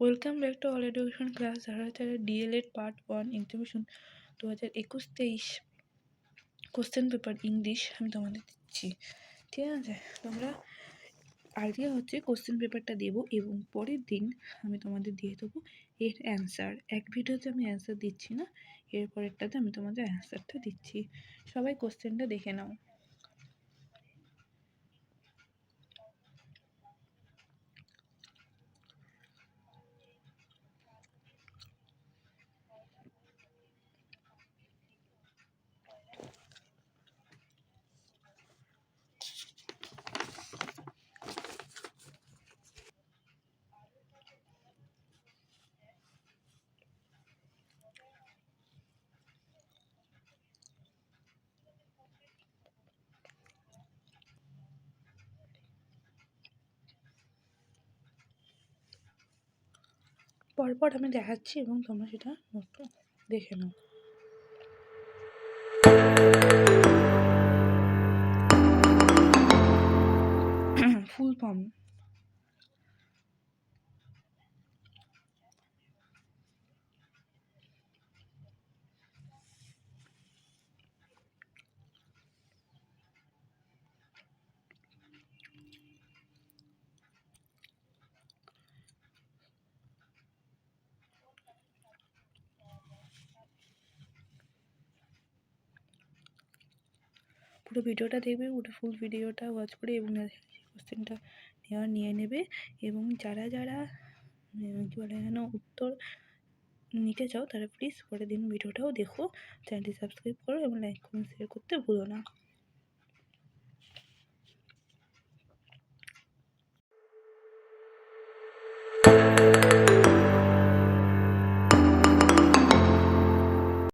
Welcome back to all education class যারা DElEd part one exhibition দু হাজার একুশ তেইশ কোশ্চেন পেপার ইংলিশ আমি তোমাদের দিচ্ছি। ঠিক আছে? তোমরা আজকে হচ্ছে কোশ্চেন পেপারটা দেবো এবং পরের দিন আমি তোমাদের দিয়ে দেবো এর অ্যান্সার এক ভিডিওতে আমি অ্যান্সার দিচ্ছি না এর পরেরটাতে আমি তোমাদের অ্যান্সারটা দিচ্ছি। সবাই কোশ্চেনটা দেখে নাও। পরপর আমি দেখাচ্ছি এবং তোমরা সেটা দেখে নাও। Full form. পুরো ভিডিওটা দেখবে, পুরো ফুল ভিডিওটা ওয়াচ করে এবং কোশ্চেনটা নেওয়া, নিয়ে নেবে এবং যারা যারা কী বলে যেন, উত্তর নিতে চাও তারা প্লিজ পরের দিন ভিডিওটাও দেখো। চ্যানেলটি সাবস্ক্রাইব করো এবং লাইক কমেন্ট শেয়ার করতে ভুলো না।